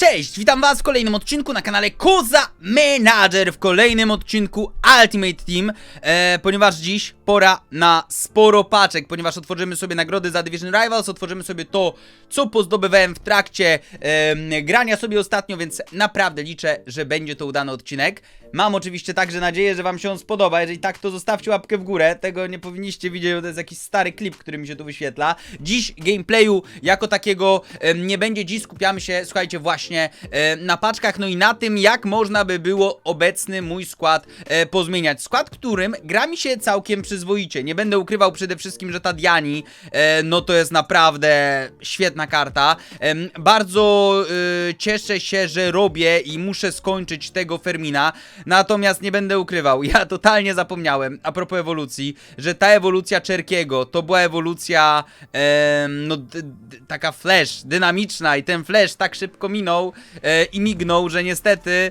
Cześć, witam was w kolejnym odcinku na kanale Koza Manager w kolejnym odcinku Ultimate Team, e, ponieważ dziś pora na sporo paczek, ponieważ otworzymy sobie nagrody za Division Rivals, otworzymy sobie to, co pozdobywałem w trakcie e, grania sobie ostatnio, więc naprawdę liczę, że będzie to udany odcinek. Mam oczywiście także nadzieję, że wam się on spodoba, jeżeli tak, to zostawcie łapkę w górę, tego nie powinniście widzieć, bo to jest jakiś stary klip, który mi się tu wyświetla. Dziś gameplayu jako takiego nie będzie, dziś skupiamy się, słuchajcie, właśnie na paczkach, no i na tym, jak można by było obecny mój skład e, pozmieniać. Skład, którym gra mi się całkiem przyzwoicie. Nie będę ukrywał przede wszystkim, że ta Diani, e, no to jest naprawdę świetna karta. Bardzo e, cieszę się, że robię i muszę skończyć tego Fermina, natomiast nie będę ukrywał, ja totalnie zapomniałem, a propos ewolucji, że ta ewolucja Czerkiego to była ewolucja, em, no taka flash, dynamiczna i ten flash tak szybko minął e, i mignął, że niestety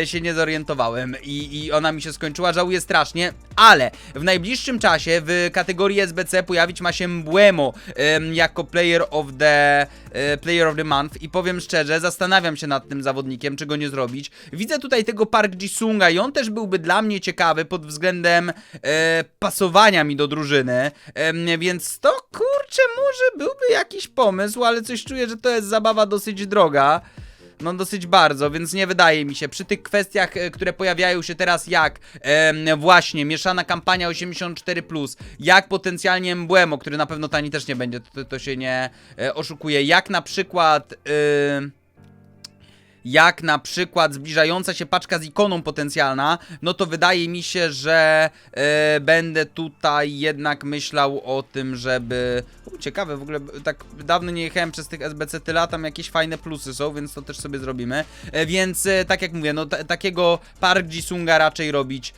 e, się nie zorientowałem i, i ona mi się skończyła, żałuję strasznie, ale w najbliższym czasie w kategorii SBC pojawić ma się Mbłemo em, jako player of the e, player of the month i powiem szczerze, zastanawiam się nad tym zawodnikiem, czy go nie zrobić. Widzę tutaj tego Park Ji-sunga i on też byłby dla mnie ciekawy pod względem e, pasowania mi do drużyny, em, więc to kurczę, może byłby jakiś pomysł, ale coś czuję, że to jest zabawa dosyć droga. No dosyć bardzo, więc nie wydaje mi się. Przy tych kwestiach, e, które pojawiają się teraz jak em, właśnie mieszana kampania 84+, jak potencjalnie Emblemo, który na pewno tani też nie będzie, to, to się nie e, oszukuje, jak na przykład... ym, jak na przykład zbliżająca się paczka z ikoną potencjalna, no to wydaje mi się, że e, będę tutaj jednak myślał o tym, żeby... U, ciekawe, w ogóle tak dawno nie jechałem przez tych SBC tyle, tam jakieś fajne plusy są, więc to też sobie zrobimy. E, więc e, tak jak mówię, no ta- takiego Park Ji-sunga raczej robić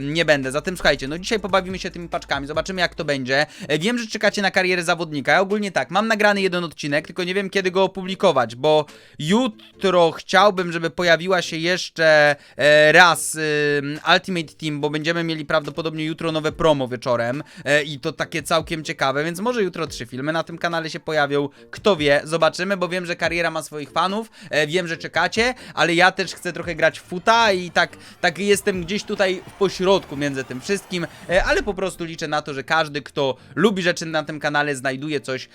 nie będę. Zatem słuchajcie, no dzisiaj pobawimy się tymi paczkami, zobaczymy jak to będzie. Wiem, że czekacie na karierę zawodnika, ja ogólnie tak, mam nagrany jeden odcinek, tylko nie wiem kiedy go opublikować, bo jutro chciałbym, żeby pojawiła się jeszcze e, raz ym, Ultimate Team, bo będziemy mieli prawdopodobnie jutro nowe promo wieczorem e, i to takie całkiem ciekawe, więc może jutro trzy filmy na tym kanale się pojawią, kto wie, zobaczymy, bo wiem, że kariera ma swoich fanów, e, wiem, że czekacie, ale ja też chcę trochę grać w futa i tak, tak jestem gdzieś tutaj w pośrodku między tym wszystkim, ale po prostu liczę na to, że każdy, kto lubi rzeczy na tym kanale, znajduje coś,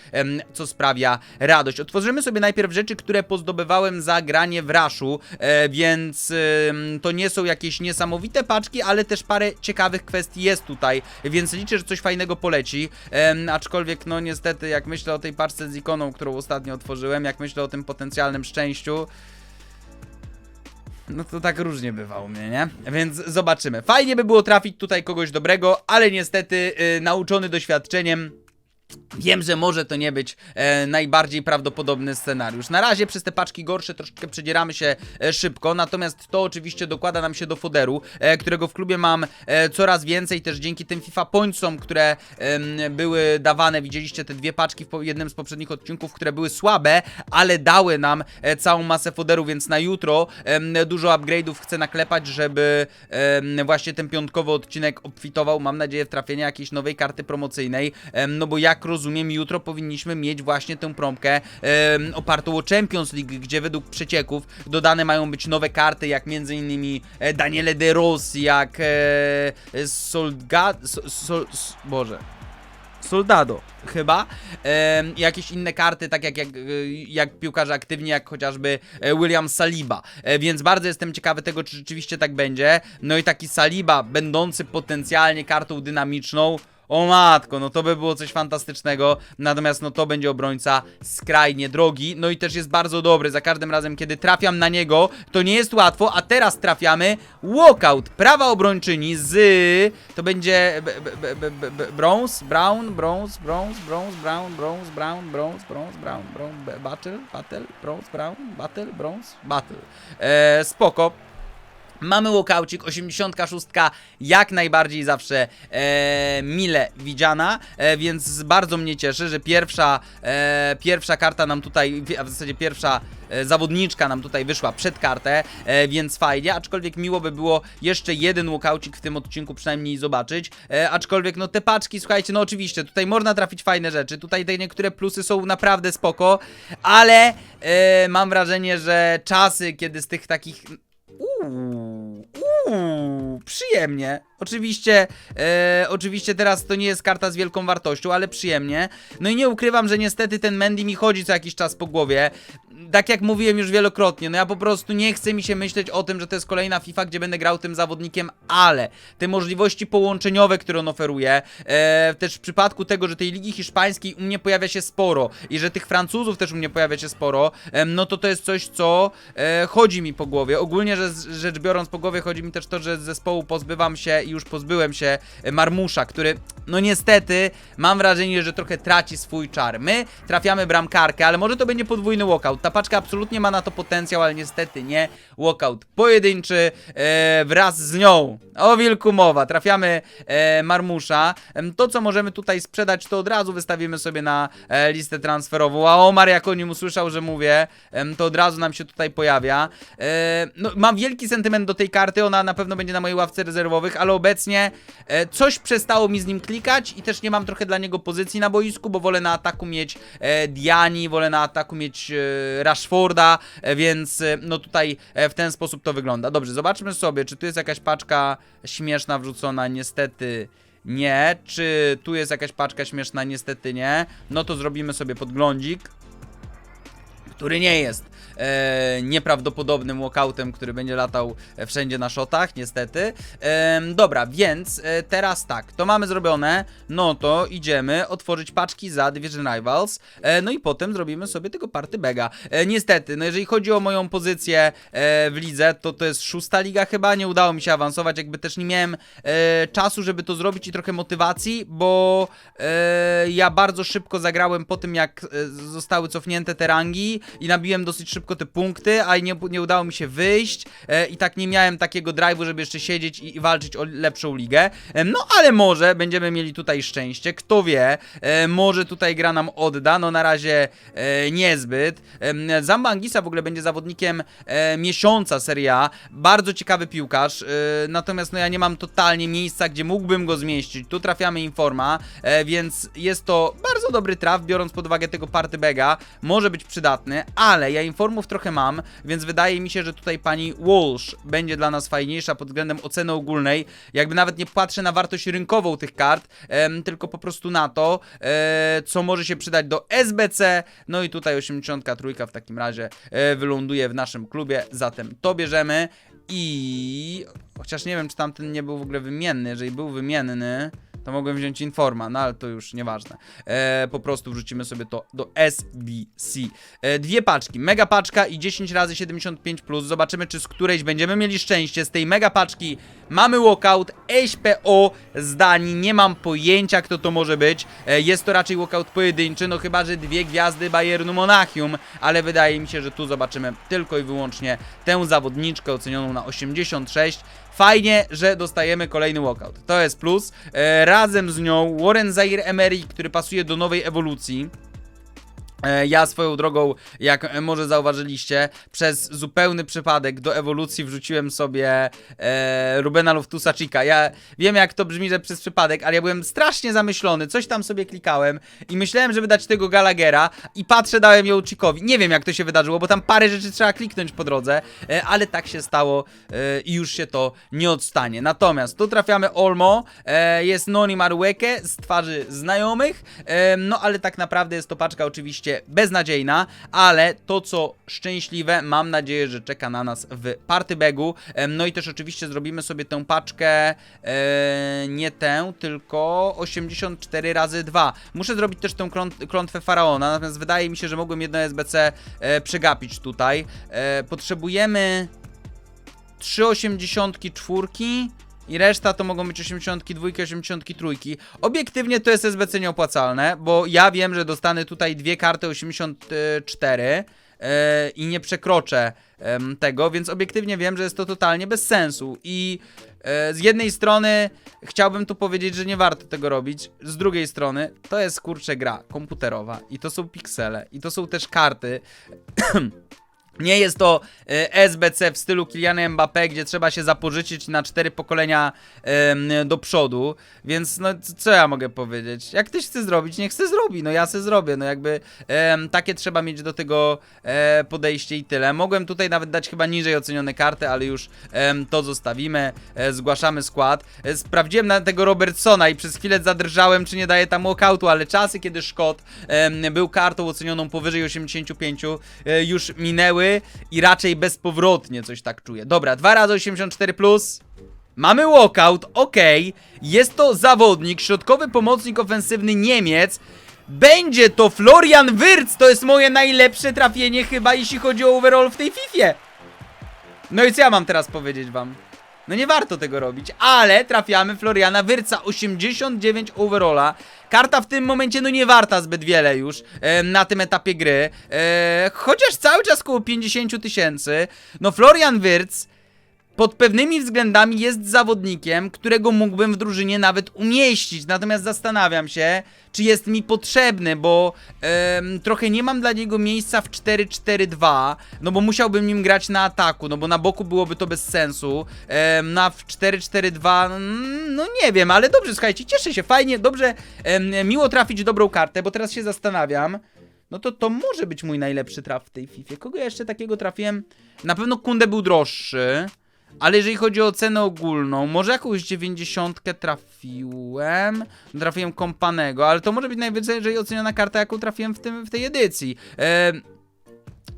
co sprawia radość. Otworzymy sobie najpierw rzeczy, które pozdobywałem za granie w Rashu, e, więc em, to nie są jakieś niesamowite paczki, ale też parę ciekawych kwestii jest tutaj, więc liczę, że coś fajnego poleci, em, aczkolwiek no niestety jak myślę o tej paczce z ikoną, którą ostatnio otworzyłem, jak myślę o tym potencjalnym szczęściu, no to tak różnie bywa u mnie, nie? Więc zobaczymy. Fajnie by było trafić tutaj kogoś dobrego, ale niestety y, nauczony doświadczeniem. Wiem, że może to nie być e, najbardziej prawdopodobny scenariusz. Na razie przez te paczki gorsze troszeczkę przedzieramy się e, szybko, natomiast to oczywiście dokłada nam się do foderu, e, którego w klubie mam e, coraz więcej, też dzięki tym FIFA Pointsom, które em, były dawane. Widzieliście te dwie paczki w jednym z poprzednich odcinków, które były słabe, ale dały nam e, całą masę foderu, więc na jutro em, dużo upgrade'ów chcę naklepać, żeby em, właśnie ten piątkowy odcinek obfitował, mam nadzieję, w trafienie jakiejś nowej karty promocyjnej, em, no bo jak rozumiem, jutro powinniśmy mieć właśnie tę promkę opartą o Champions League, gdzie według przecieków dodane mają być nowe karty, jak między innymi e, Daniele De Rossi, jak e, Solga... Sol, sol, Boże... Soldado, chyba. I jakieś inne karty, tak jak, jak, y, jak piłkarze aktywni, jak chociażby e, William Saliba. E, więc bardzo jestem ciekawy tego, czy rzeczywiście tak będzie. No i taki Saliba, będący potencjalnie kartą dynamiczną. O matko, no to by było coś fantastycznego. Natomiast no to będzie obrońca skrajnie drogi. No i też jest bardzo dobry. Za każdym razem, kiedy trafiam na niego, to nie jest łatwo. A teraz trafiamy walkout. Prawa obrończyni z... To będzie Bronze, Brown, Bronze, Bronze, Bronze, Brown, Bronze, Brown, Bronze, Bronze, Brown, Brown, Battle, Battle, Bronze, Brown, Battle, Bronze, Battle. E, spoko. Mamy walkaucik, 86, jak najbardziej zawsze e, mile widziana, e, więc bardzo mnie cieszy, że pierwsza, e, pierwsza karta nam tutaj, a w zasadzie pierwsza e, zawodniczka nam tutaj wyszła przed kartę, e, więc fajnie, aczkolwiek miło by było jeszcze jeden walkaucik w tym odcinku przynajmniej zobaczyć, e, aczkolwiek no te paczki, słuchajcie, no oczywiście, tutaj można trafić fajne rzeczy, tutaj te niektóre plusy są naprawdę spoko, ale e, mam wrażenie, że czasy, kiedy z tych takich uuu, przyjemnie. Oczywiście, e, oczywiście teraz to nie jest karta z wielką wartością, ale przyjemnie. No i nie ukrywam, że niestety ten Mandy mi chodzi co jakiś czas po głowie. Tak jak mówiłem już wielokrotnie, no ja po prostu nie chcę mi się myśleć o tym, że to jest kolejna FIFA, gdzie będę grał tym zawodnikiem, ale te możliwości połączeniowe, które on oferuje, e, też w przypadku tego, że tej ligi hiszpańskiej u mnie pojawia się sporo i że tych Francuzów też u mnie pojawia się sporo, em, no to to jest coś, co e, chodzi mi po głowie. Ogólnie że, rzecz biorąc po głowie chodzi mi też to, że z zespołu pozbywam się i już pozbyłem się e, Marmusza, który no niestety mam wrażenie, że trochę traci swój czar. My trafiamy bramkarkę, ale może to będzie podwójny walkout. Ta paczka absolutnie ma na to potencjał, ale niestety nie. Walkout pojedynczy e, wraz z nią. O wilku mowa. Trafiamy e, Marmusza. To, co możemy tutaj sprzedać, to od razu wystawimy sobie na e, listę transferową. A Omar, jak o nim usłyszał, że mówię, em, to od razu nam się tutaj pojawia. E, no, mam wielki sentyment do tej karty. Ona na pewno będzie na mojej ławce rezerwowych, ale obecnie e, coś przestało mi z nim klikać i też nie mam trochę dla niego pozycji na boisku, bo wolę na ataku mieć e, Diani, wolę na ataku mieć e, Rashforda, e, więc e, no tutaj e, w ten sposób to wygląda. Dobrze, zobaczmy sobie, czy tu jest jakaś paczka śmieszna wrzucona, niestety nie. Czy tu jest jakaś paczka śmieszna, niestety nie. No to zrobimy sobie podglądzik który nie jest e, nieprawdopodobnym walkoutem, który będzie latał e, wszędzie na shotach, niestety. Em, dobra, więc e, teraz tak, to mamy zrobione, no to idziemy otworzyć paczki za Division Rivals, e, no i potem zrobimy sobie tego party bega. E, niestety, no jeżeli chodzi o moją pozycję e, w lidze, to to jest szósta liga chyba, nie udało mi się awansować, jakby też nie miałem e, czasu, żeby to zrobić i trochę motywacji, bo e, ja bardzo szybko zagrałem po tym, jak e, zostały cofnięte te rangi i nabiłem dosyć szybko te punkty, a nie, nie udało mi się wyjść e, i tak nie miałem takiego drive'u, żeby jeszcze siedzieć i, i walczyć o lepszą ligę. E, no ale może będziemy mieli tutaj szczęście, kto wie, e, może tutaj gra nam odda, no na razie e, niezbyt. E, Zambangisa w ogóle będzie zawodnikiem e, miesiąca Serie A, bardzo ciekawy piłkarz, e, natomiast no ja nie mam totalnie miejsca, gdzie mógłbym go zmieścić. Tu trafiamy Informa, e, więc jest to bardzo dobry traf, biorąc pod uwagę tego party bega, może być przydatny, ale ja informów trochę mam, więc wydaje mi się, że tutaj pani Walsh będzie dla nas fajniejsza pod względem oceny ogólnej. Jakby nawet nie patrzę na wartość rynkową tych kart, em, tylko po prostu na to, e, co może się przydać do SBC. No i tutaj 83 w takim razie e, wyląduje w naszym klubie, zatem to bierzemy. I chociaż nie wiem, czy tamten nie był w ogóle wymienny. Jeżeli był wymienny, to mogłem wziąć Informa, no ale to już nieważne. E, po prostu wrzucimy sobie to do SBC. E, dwie paczki, mega paczka i 10 razy 75 plus. Zobaczymy, czy z którejś będziemy mieli szczęście. Z tej mega paczki mamy walkout HPO z Danii. Nie mam pojęcia, kto to może być. E, jest to raczej walkout pojedynczy, no chyba, że dwie gwiazdy Bayernu Monachium, ale wydaje mi się, że tu zobaczymy tylko i wyłącznie tę zawodniczkę ocenioną na 86. Fajnie, że dostajemy kolejny walkout. To jest plus. E, razem z nią Warren Zaire Emery, który pasuje do nowej ewolucji. E, Ja swoją drogą, jak może zauważyliście, przez zupełny przypadek do ewolucji wrzuciłem sobie e, Rubena Loftusa Chica. Ja wiem jak to brzmi, że przez przypadek, ale ja byłem strasznie zamyślony, coś tam sobie klikałem i myślałem, żeby dać tego Gallaghera i patrzę, dałem ją Chickowi. Nie wiem jak to się wydarzyło, bo tam parę rzeczy trzeba kliknąć po drodze, e, ale tak się stało e, i już się to nie odstanie. Natomiast tu trafiamy Olmo, e, jest Noni Marueke z twarzy znajomych, e, no ale tak naprawdę jest to paczka oczywiście beznadziejna, ale to co szczęśliwe, mam nadzieję, że czeka na nas w party bagu. Em, No i też oczywiście zrobimy sobie tę paczkę, e, nie tę, tylko 84 razy 2. Muszę zrobić też tę kląt- klątwę faraona, natomiast wydaje mi się, że mogłem jedno SBC e, przegapić tutaj. E, potrzebujemy 384 i reszta to mogą być 82, 83. Obiektywnie to jest SBC nieopłacalne, bo ja wiem, że dostanę tutaj dwie karty 84. e, i nie przekroczę em, tego, więc obiektywnie wiem, że jest to totalnie bez sensu i e, z jednej strony chciałbym tu powiedzieć, że nie warto tego robić, z drugiej strony to jest kurczę gra komputerowa i to są piksele i to są też karty Nie jest to e, SBC w stylu Kyliana Mbappé, gdzie trzeba się zapożyczyć na cztery pokolenia do przodu, więc no co ja mogę powiedzieć? Jak ktoś chce zrobić, niech chce zrobi, no ja se zrobię, no jakby takie trzeba mieć do tego e, podejście i tyle. Mogłem tutaj nawet dać chyba niżej ocenione karty, ale już to zostawimy, e, zgłaszamy skład. Sprawdziłem na tego Robertsona i przez chwilę zadrżałem, czy nie daje tam walkoutu, ale czasy, kiedy Szkot był kartą ocenioną powyżej 85, e, już minęły i raczej bezpowrotnie coś tak czuję. Dobra, 2 razy 84 plus. Mamy walkout, okej. Jest to zawodnik, środkowy pomocnik ofensywny Niemiec. Będzie to Florian Wirtz, to jest moje najlepsze trafienie chyba, jeśli chodzi o overall w tej Fifie. No i co ja mam teraz powiedzieć wam? No nie warto tego robić, ale trafiamy Floriana Wyrca, 89 overalla. Karta w tym momencie no nie warta zbyt wiele już e, na tym etapie gry. E, chociaż cały czas koło 50 tysięcy. No Florian Wirtz pod pewnymi względami jest zawodnikiem, którego mógłbym w drużynie nawet umieścić. Natomiast zastanawiam się, czy jest mi potrzebny, bo trochę nie mam dla niego miejsca w 4-4-2, no bo musiałbym nim grać na ataku, no bo na boku byłoby to bez sensu. Na w 4-4-2, mm, no nie wiem, ale dobrze, słuchajcie, cieszę się, fajnie, dobrze, miło trafić dobrą kartę, bo teraz się zastanawiam. No to to może być mój najlepszy traf w tej FIFA. Kogo ja jeszcze takiego trafiłem? Na pewno Kunde był droższy. Ale jeżeli chodzi o cenę ogólną, może jakąś 90 trafiłem. Trafiłem kompanego, ale to może być najwyżej oceniona karta, jaką trafiłem w, tym, w tej edycji. Em,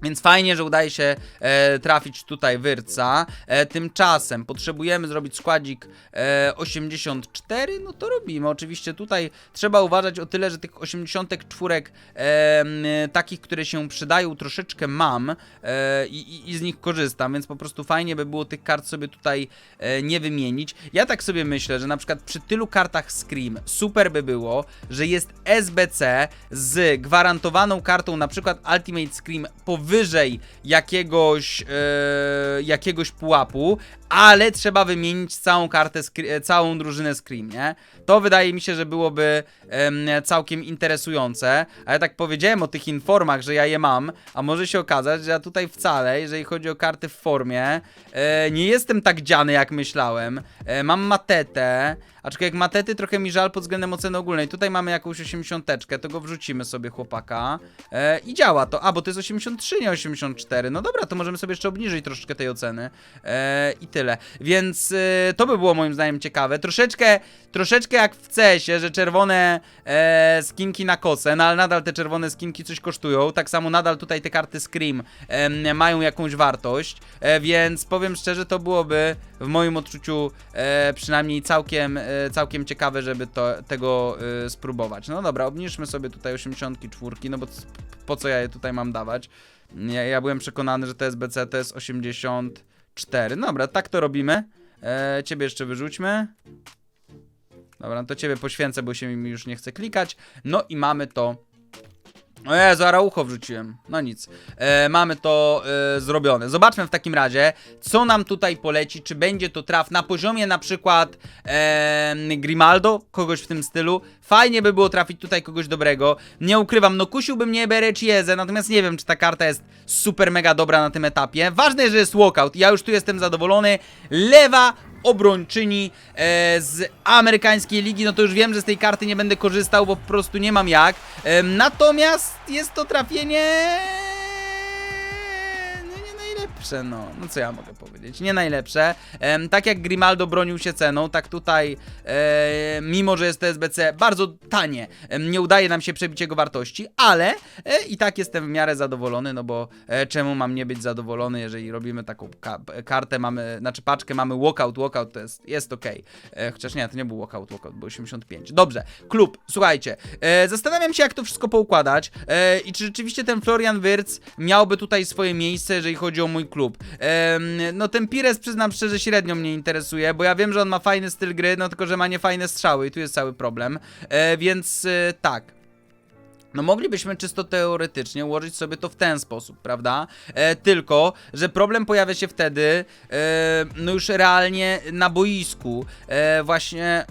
więc fajnie, że udaje się e, trafić tutaj Wyrca. E, tymczasem potrzebujemy zrobić składzik e, 84, no to robimy. Oczywiście tutaj trzeba uważać o tyle, że tych 84 e, takich, które się przydają, troszeczkę mam e, i- i z nich korzystam, więc po prostu fajnie by było tych kart sobie tutaj e, nie wymienić. Ja tak sobie myślę, że na przykład przy tylu kartach Scream super by było, że jest SBC z gwarantowaną kartą, na przykład Ultimate Scream powyżej jakiegoś, e, jakiegoś pułapu, ale trzeba wymienić całą kartę, e, całą drużynę Scream, nie? To wydaje mi się, że byłoby em, całkiem interesujące, a ja tak powiedziałem o tych informach, że ja je mam, a może się okazać, że ja tutaj wcale, jeżeli chodzi o karty w formie, e, nie jestem tak dziany jak myślałem. E, mam matetę, aczkolwiek matety trochę mi żal pod względem oceny ogólnej. Tutaj mamy jakąś 80, to go wrzucimy sobie chłopaka e, i działa to. A, bo to jest 83, nie 84. No dobra, to możemy sobie jeszcze obniżyć troszeczkę tej oceny e, i tyle. Więc e, to by było moim zdaniem ciekawe. Troszeczkę, troszeczkę jak w CS-ie, że czerwone e, skinki na kosę, no ale nadal te czerwone skinki coś kosztują. Tak samo nadal tutaj te karty Scream em, mają jakąś wartość, e, więc powiem szczerze, to byłoby w moim odczuciu e, przynajmniej całkiem, e, całkiem ciekawe, żeby to, tego e, spróbować. No dobra, obniżmy sobie tutaj 84, no bo po co ja je tutaj mam dawać? Ja, ja byłem przekonany, że to SBC to jest 84. Dobra, tak to robimy. E, ciebie jeszcze wyrzućmy. Dobra, no to ciebie poświęcę, bo się mi już nie chce klikać. No i mamy to. O Jezu, Araucho wrzuciłem. No nic. E, mamy to e, zrobione. Zobaczmy w takim razie, co nam tutaj poleci. Czy będzie to traf na poziomie na przykład e, Grimaldo, kogoś w tym stylu. Fajnie by było trafić tutaj kogoś dobrego. Nie ukrywam, no kusiłby mnie Bereciezę, natomiast nie wiem, czy ta karta jest super mega dobra na tym etapie. Ważne, że jest walkout. Ja już tu jestem zadowolony. Lewa obrończyni e, z amerykańskiej ligi, no to już wiem, że z tej karty nie będę korzystał, bo po prostu nie mam jak. Natomiast jest to trafienie... Najlepsze, no. No co ja mogę powiedzieć? Nie najlepsze. Tak jak Grimaldo bronił się ceną, tak tutaj, e, mimo że jest to SBC bardzo tanie, em, nie udaje nam się przebić jego wartości, ale e, i tak jestem w miarę zadowolony, no bo e, czemu mam nie być zadowolony, jeżeli robimy taką ka kartę, mamy, znaczy paczkę, mamy walkout, walkout to jest, jest ok. E, chociaż nie, to nie był walkout, walkout, był 85. Dobrze, klub, słuchajcie, e, zastanawiam się jak to wszystko poukładać e, i czy rzeczywiście ten Florian Wirtz miałby tutaj swoje miejsce, jeżeli chodzi o mój klub. Em, no ten Pires przyznam szczerze średnio mnie interesuje, bo ja wiem, że on ma fajny styl gry, no tylko że ma niefajne strzały i tu jest cały problem. E, więc e, tak. No moglibyśmy czysto teoretycznie ułożyć sobie to w ten sposób, prawda? E, tylko, że problem pojawia się wtedy, e, no już realnie na boisku. E, właśnie...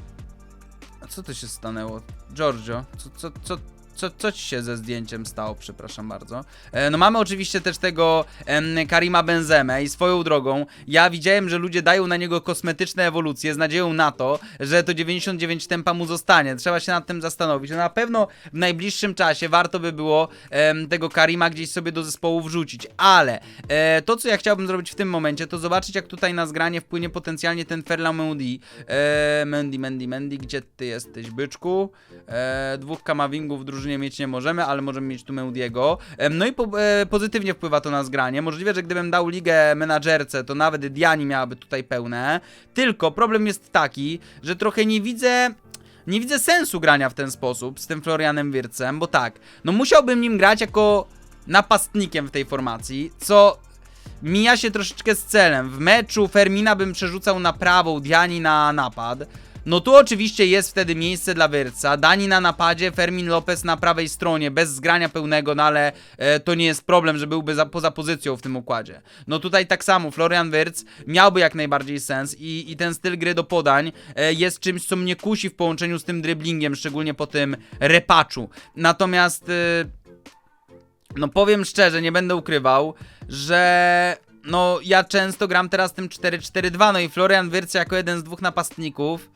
Co to się stanęło? Giorgio, co, co, co, co, co ci się ze zdjęciem stało, przepraszam bardzo. E, no mamy oczywiście też tego em, Karima Benzemę i swoją drogą, ja widziałem, że ludzie dają na niego kosmetyczne ewolucje z nadzieją na to, że to 99 tempa mu zostanie. Trzeba się nad tym zastanowić. No na pewno w najbliższym czasie warto by było em, tego Karima gdzieś sobie do zespołu wrzucić, ale e, to, co ja chciałbym zrobić w tym momencie, to zobaczyć, jak tutaj na zgranie wpłynie potencjalnie ten Ferla Mendy. E, Mendy, Mendy, Mendy, gdzie ty jesteś, byczku? E, dwóch kamawingów w drużynie mieć nie możemy, ale możemy mieć tu Mendiego. E, no i po, e, pozytywnie wpływa to na zgranie. Możliwe, że gdybym dał ligę menadżerce, to nawet Diani miałaby tutaj pełne. Tylko problem jest taki, że trochę nie widzę nie widzę sensu grania w ten sposób z tym Florianem Wircem, bo tak, no musiałbym nim grać jako napastnikiem w tej formacji, co mija się troszeczkę z celem. W meczu Fermina bym przerzucał na prawą, Diani na napad. No tu oczywiście jest wtedy miejsce dla Wyrca. Dani na napadzie, Fermin Lopez na prawej stronie, bez zgrania pełnego, no ale e, to nie jest problem, że byłby za, poza pozycją w tym układzie. No tutaj tak samo, Florian Wirtz miałby jak najbardziej sens i, i ten styl gry do podań e, jest czymś, co mnie kusi w połączeniu z tym driblingiem, szczególnie po tym repaczu. Natomiast... E, no powiem szczerze, nie będę ukrywał, że no ja często gram teraz tym 4-4-2, no i Florian Wirtz jako jeden z dwóch napastników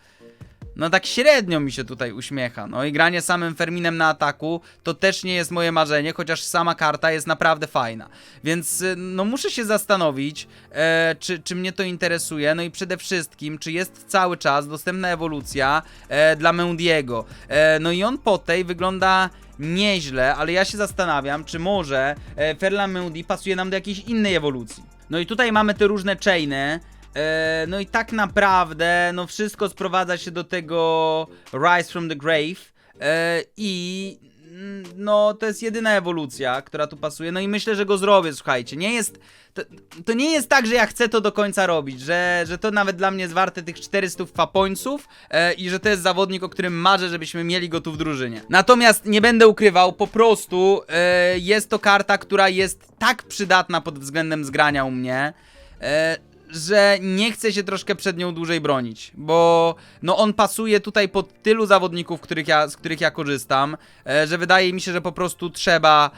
no tak średnio mi się tutaj uśmiecha. No i granie samym Ferminem na ataku to też nie jest moje marzenie, chociaż sama karta jest naprawdę fajna. Więc y, no muszę się zastanowić, e, czy, czy mnie to interesuje. No i przede wszystkim, czy jest cały czas dostępna ewolucja e, dla Mendiego. E, no i on po tej wygląda nieźle, ale ja się zastanawiam, czy może e, Ferland pasuje nam do jakiejś innej ewolucji. No i tutaj mamy te różne chainy. E, no i tak naprawdę, no wszystko sprowadza się do tego Rise from the Grave. E, I mm, no to jest jedyna ewolucja, która tu pasuje. No i myślę, że go zrobię, słuchajcie. Nie jest. To, to nie jest tak, że ja chcę to do końca robić, że, że to nawet dla mnie jest warte tych 400 fapońców e, i że to jest zawodnik, o którym marzę, żebyśmy mieli go tu w drużynie. Natomiast nie będę ukrywał, po prostu e, jest to karta, która jest tak przydatna pod względem zgrania u mnie. E, że nie chcę się troszkę przed nią dłużej bronić, bo no on pasuje tutaj pod tylu zawodników, których ja, z których ja korzystam, e, że wydaje mi się, że po prostu trzeba,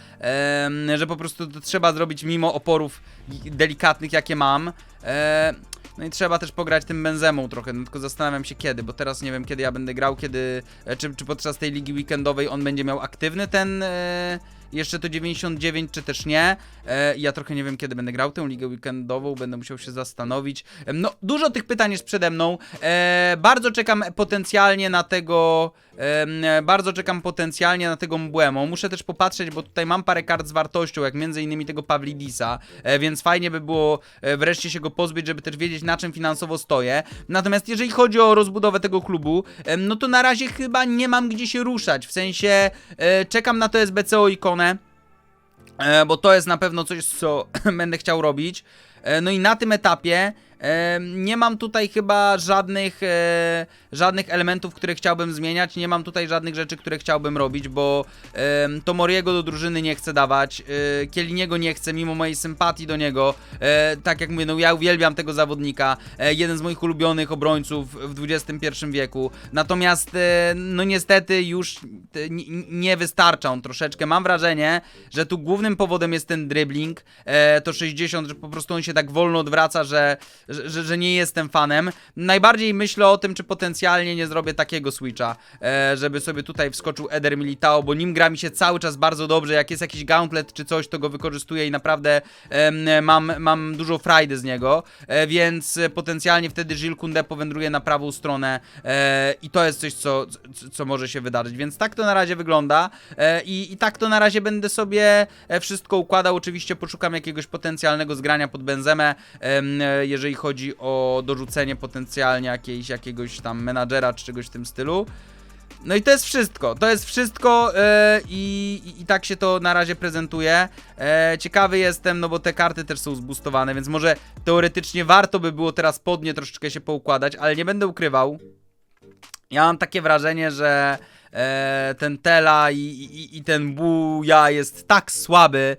że po prostu trzeba zrobić mimo oporów delikatnych, jakie mam. E, no i trzeba też pograć tym Benzemą trochę, no tylko zastanawiam się kiedy, bo teraz nie wiem kiedy ja będę grał, kiedy, e, czy, czy podczas tej ligi weekendowej on będzie miał aktywny ten... E, jeszcze to 99, czy też nie. E, ja trochę nie wiem, kiedy będę grał tę ligę weekendową, będę musiał się zastanowić. E, no, dużo tych pytań jest przede mną. E, bardzo czekam potencjalnie na tego. E, bardzo czekam potencjalnie na tego Mbłemo. Muszę też popatrzeć, bo tutaj mam parę kart z wartością, jak między innymi tego Pawlidisa, e, więc fajnie by było e, wreszcie się go pozbyć, żeby też wiedzieć, na czym finansowo stoję. Natomiast jeżeli chodzi o rozbudowę tego klubu, e, no to na razie chyba nie mam gdzie się ruszać. W sensie e, czekam na to SBCO ikonę. E, bo to jest na pewno coś, co będę chciał robić. E, no i na tym etapie nie mam tutaj chyba żadnych, e, żadnych elementów, które chciałbym zmieniać. Nie mam tutaj żadnych rzeczy, które chciałbym robić, bo to Moriego do drużyny nie chcę dawać. E, Kieliniego nie chcę, mimo mojej sympatii do niego. E, tak jak mówię, no ja uwielbiam tego zawodnika. Jeden z moich ulubionych obrońców w XXI wieku. Natomiast, no niestety już nie wystarcza on troszeczkę. Mam wrażenie, że tu głównym powodem jest ten dribbling. To 60, że po prostu on się tak wolno odwraca, że, że, że, nie jestem fanem. Najbardziej myślę o tym, czy potencjalnie nie zrobię takiego switcha, e, żeby sobie tutaj wskoczył Eder Militao, bo nim gra mi się cały czas bardzo dobrze. Jak jest jakiś gauntlet czy coś, to go wykorzystuję i naprawdę mam, mam dużo frajdy z niego, e, więc potencjalnie wtedy Gilles Koundé powędruje na prawą stronę e, i to jest coś, co, co, może się wydarzyć, więc tak to na razie wygląda i, i tak to na razie będę sobie wszystko układał. Oczywiście poszukam jakiegoś potencjalnego zgrania pod Benzemę, em, jeżeli chodzi o dorzucenie potencjalnie jakiejś, jakiegoś tam menadżera czy czegoś w tym stylu. No i to jest wszystko. To jest wszystko e, i, i, tak się to na razie prezentuje. E, ciekawy jestem, no bo te karty też są zboostowane, więc może teoretycznie warto by było teraz pod nie troszeczkę się poukładać, ale nie będę ukrywał. Ja mam takie wrażenie, że e, ten Tela i, i, i ten Buja jest tak słaby,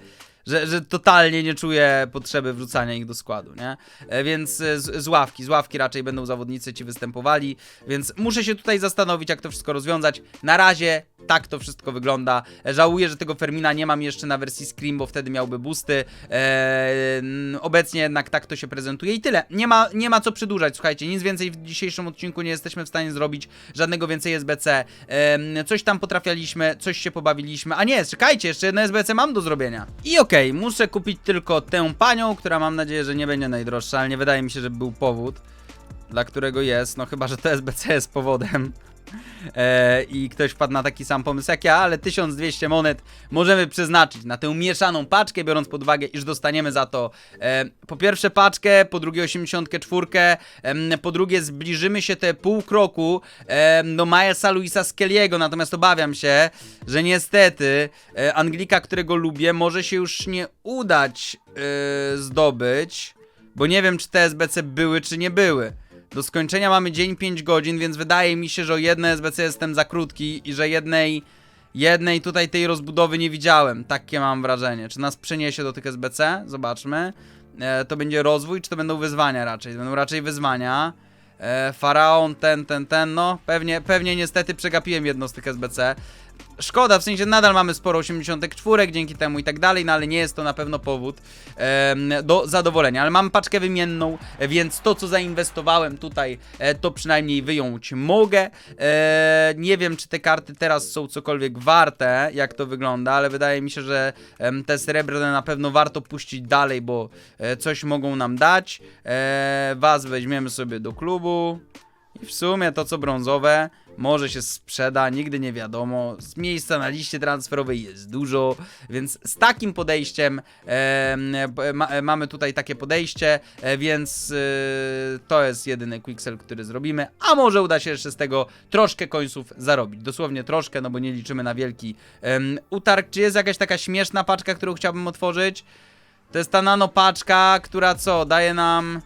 że, że totalnie nie czuję potrzeby wrzucania ich do składu, nie? E, więc e, z, z ławki, z ławki raczej będą zawodnicy ci występowali, więc muszę się tutaj zastanowić, jak to wszystko rozwiązać. Na razie tak to wszystko wygląda. E, Żałuję, że tego Fermina nie mam jeszcze na wersji Scream, bo wtedy miałby boosty. E, n- obecnie jednak tak to się prezentuje i tyle. Nie ma, nie ma co przedłużać, słuchajcie, nic więcej w dzisiejszym odcinku nie jesteśmy w stanie zrobić, żadnego więcej SBC. E, coś tam potrafialiśmy, coś się pobawiliśmy, a nie, czekajcie, jeszcze jedno SBC mam do zrobienia. I okej, muszę kupić tylko tę panią, która mam nadzieję, że nie będzie najdroższa, ale nie wydaje mi się, że był powód, dla którego jest, no chyba, że to SBC jest powodem. E, I ktoś wpadł na taki sam pomysł jak ja, ale 1200 monet możemy przeznaczyć na tę mieszaną paczkę, biorąc pod uwagę, iż dostaniemy za to e, po pierwsze paczkę, po drugie 84, em, po drugie zbliżymy się te pół kroku em, do Milesa Luisa Skelliego, natomiast obawiam się, że niestety e, Anglika, którego lubię, może się już nie udać e, zdobyć, bo nie wiem, czy te SBC były, czy nie były. Do skończenia mamy dzień 5 godzin, więc wydaje mi się, że o jedne SBC jestem za krótki i że jednej, jednej tutaj tej rozbudowy nie widziałem. Takie mam wrażenie. Czy nas przeniesie do tych SBC? Zobaczmy. E, to będzie rozwój, czy to będą wyzwania raczej? Będą raczej wyzwania. E, faraon, ten, ten, ten, no. Pewnie, pewnie niestety przegapiłem jedno z tych SBC. Szkoda, w sensie nadal mamy sporo 84 dzięki temu i tak dalej, no ale nie jest to na pewno powód em, do zadowolenia. Ale mam paczkę wymienną, e, więc to co zainwestowałem tutaj, e, to przynajmniej wyjąć mogę. E, nie wiem, czy te karty teraz są cokolwiek warte, jak to wygląda, ale wydaje mi się, że em, te srebrne na pewno warto puścić dalej, bo e, coś mogą nam dać. E, was weźmiemy sobie do klubu. I w sumie to co brązowe może się sprzeda, nigdy nie wiadomo. Z miejsca na liście transferowej jest dużo, więc z takim podejściem em, b- ma, e, mamy tutaj takie podejście, e, więc y, to jest jedyny quicksell, który zrobimy, a może uda się jeszcze z tego troszkę końców zarobić. Dosłownie troszkę, no bo nie liczymy na wielki em, utarg. Czy jest jakaś taka śmieszna paczka, którą chciałbym otworzyć? To jest ta nano paczka, która co, daje nam...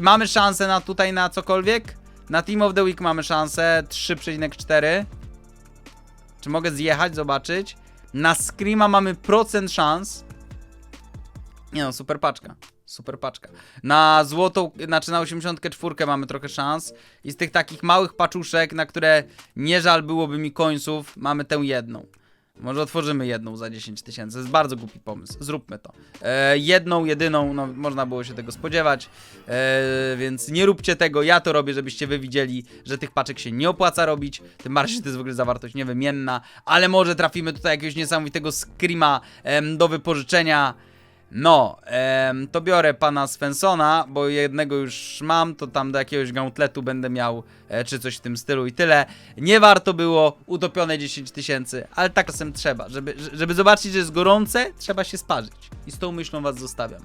Mamy szansę na tutaj na cokolwiek? Na Team of the Week mamy szansę 3,4. Czy mogę zjechać, zobaczyć? Na Screama mamy procent szans. Nie no, super paczka. Super paczka. Na złotą, znaczy na 84 mamy trochę szans. I z tych takich małych paczuszek, na które nie żal byłoby mi końców, mamy tę jedną. Może otworzymy jedną za 10 tysięcy. Jest bardzo głupi pomysł. Zróbmy to. E, jedną, jedyną, no można było się tego spodziewać. E, więc nie róbcie tego. Ja to robię, żebyście wy widzieli, że tych paczek się nie opłaca robić. Tym bardziej, to jest w ogóle zawartość niewymienna. Ale może trafimy tutaj jakiegoś niesamowitego screama em, do wypożyczenia. No, em, to biorę pana Svensona, bo jednego już mam, to tam do jakiegoś gauntletu będę miał, e, czy coś w tym stylu i tyle. Nie warto było, utopione 10 tysięcy, ale tak czasem trzeba. Żeby, żeby zobaczyć, że jest gorące, trzeba się sparzyć. I z tą myślą was zostawiam.